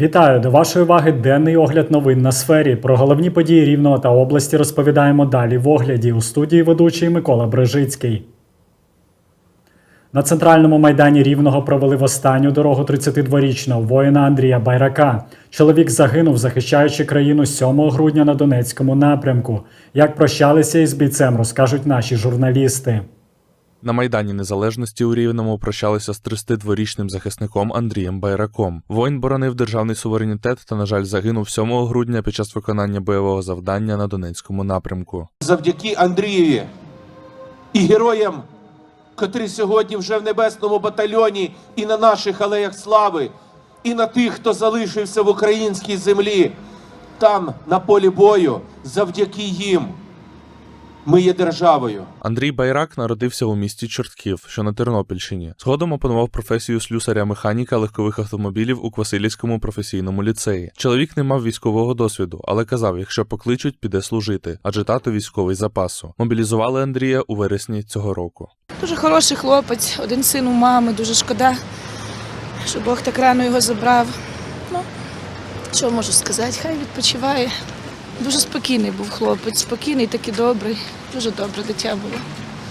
Вітаю до вашої уваги денний огляд новин на сфері. Про головні події Рівного та області розповідаємо далі в огляді у студії ведучий Микола Брижицький. На центральному майдані Рівного провели в останню дорогу 32-річного воїна Андрія Байрака. Чоловік загинув, захищаючи країну 7 грудня на Донецькому напрямку. Як прощалися із бійцем, розкажуть наші журналісти. На Майдані Незалежності у Рівному прощалися з 32-річним захисником Андрієм Байраком. Воїн боронив державний суверенітет та, на жаль, загинув 7 грудня під час виконання бойового завдання на Донецькому напрямку. завдяки Андрієві і героям, котрі сьогодні вже в небесному батальйоні і на наших алеях слави, і на тих, хто залишився в українській землі, там, на полі бою, завдяки їм. Ми є державою. Андрій Байрак народився у місті Чортків, що на Тернопільщині. Згодом опанував професію слюсаря-механіка легкових автомобілів у Квасилівському професійному ліцеї. Чоловік не мав військового досвіду, але казав, якщо покличуть, піде служити, адже тато військовий запасу. Мобілізували Андрія у вересні цього року. Дуже хороший хлопець, один син у мами, дуже шкода, що Бог так рано його забрав. Ну, що можу сказати, хай відпочиває. Дуже спокійний був хлопець, спокійний, такий добрий, дуже добре дитя було.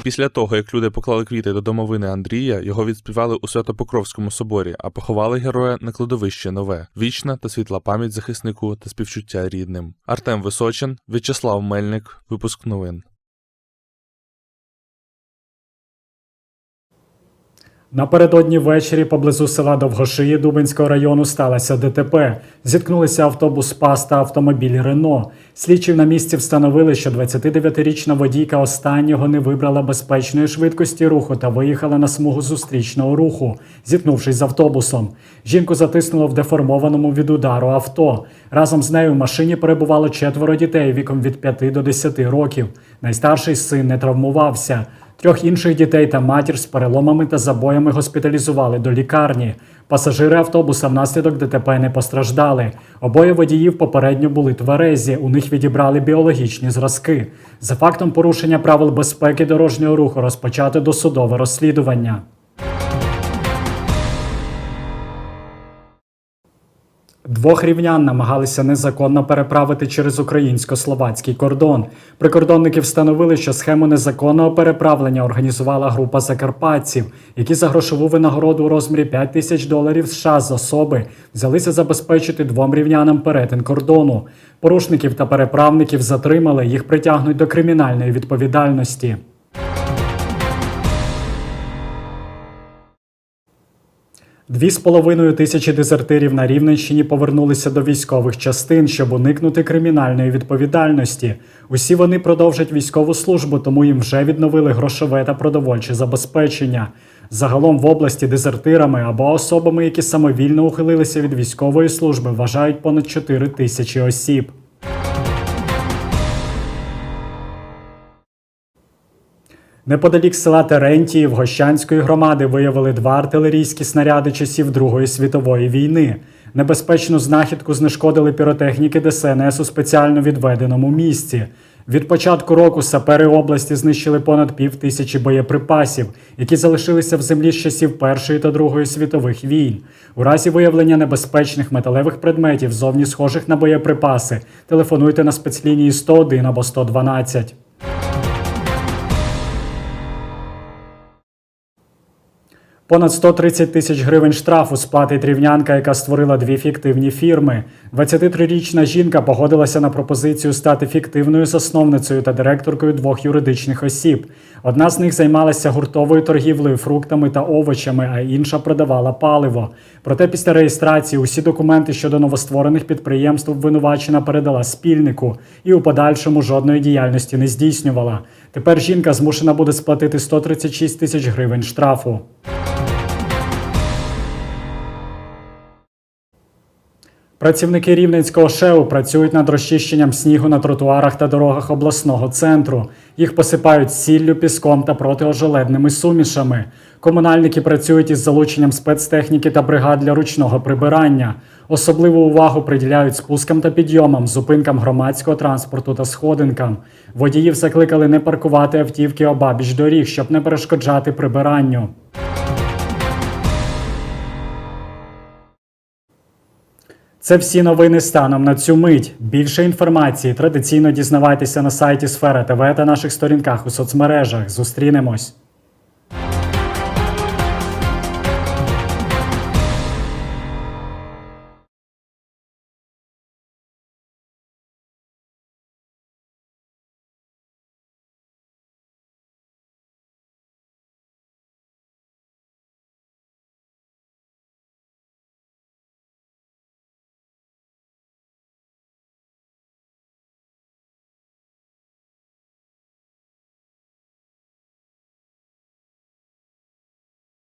Після того, як люди поклали квіти до домовини Андрія, його відспівали у Святопокровському соборі, а поховали героя на кладовище нове. Вічна та світла пам'ять захиснику та співчуття рідним. Артем Височин, В'ячеслав Мельник, випуск новин. Напередодні ввечері поблизу села Довгошиї Дубинського району сталося ДТП. Зіткнулися автобус ПАС та автомобіль Рено. Слідчі на місці встановили, що 29-річна водійка останнього не вибрала безпечної швидкості руху та виїхала на смугу зустрічного руху, зіткнувшись з автобусом. Жінку затиснуло в деформованому від удару авто. Разом з нею в машині перебувало четверо дітей віком від 5 до 10 років. Найстарший син не травмувався. Трьох інших дітей та матір з переломами та забоями госпіталізували до лікарні. Пасажири автобуса внаслідок ДТП не постраждали. Обоє водіїв попередньо були тверезі. У них відібрали біологічні зразки. За фактом порушення правил безпеки дорожнього руху розпочати досудове розслідування. Двох рівнян намагалися незаконно переправити через українсько-словацький кордон. Прикордонники встановили, що схему незаконного переправлення організувала група закарпатців, які за грошову винагороду у розмірі 5 тисяч доларів США з особи взялися забезпечити двом рівнянам перетин кордону. Порушників та переправників затримали, їх притягнуть до кримінальної відповідальності. Дві з половиною тисячі дезертирів на Рівненщині повернулися до військових частин, щоб уникнути кримінальної відповідальності. Усі вони продовжать військову службу, тому їм вже відновили грошове та продовольче забезпечення. Загалом в області дезертирами або особами, які самовільно ухилилися від військової служби, вважають понад 4 тисячі осіб. Неподалік села Терентії в Гощанської громади виявили два артилерійські снаряди часів Другої світової війни. Небезпечну знахідку знешкодили піротехніки ДСНС у спеціально відведеному місці. Від початку року сапери області знищили понад пів тисячі боєприпасів, які залишилися в землі з часів Першої та Другої світових війн. У разі виявлення небезпечних металевих предметів, зовні схожих на боєприпаси, телефонуйте на спецлінії 101 або 112. Понад 130 тисяч гривень штрафу сплатить рівнянка, яка створила дві фіктивні фірми. 23-річна жінка погодилася на пропозицію стати фіктивною засновницею та директоркою двох юридичних осіб. Одна з них займалася гуртовою торгівлею фруктами та овочами, а інша продавала паливо. Проте після реєстрації усі документи щодо новостворених підприємств обвинувачена передала спільнику і у подальшому жодної діяльності не здійснювала. Тепер жінка змушена буде сплатити 136 тисяч гривень штрафу. Працівники рівненського ШЕУ працюють над розчищенням снігу на тротуарах та дорогах обласного центру. Їх посипають сіллю, піском та протиожеледними сумішами. Комунальники працюють із залученням спецтехніки та бригад для ручного прибирання. Особливу увагу приділяють спускам та підйомам, зупинкам громадського транспорту та сходинкам. Водіїв закликали не паркувати автівки обабіч доріг, щоб не перешкоджати прибиранню. Це всі новини станом на цю мить. Більше інформації традиційно дізнавайтеся на сайті Сфера ТВ та наших сторінках у соцмережах. Зустрінемось.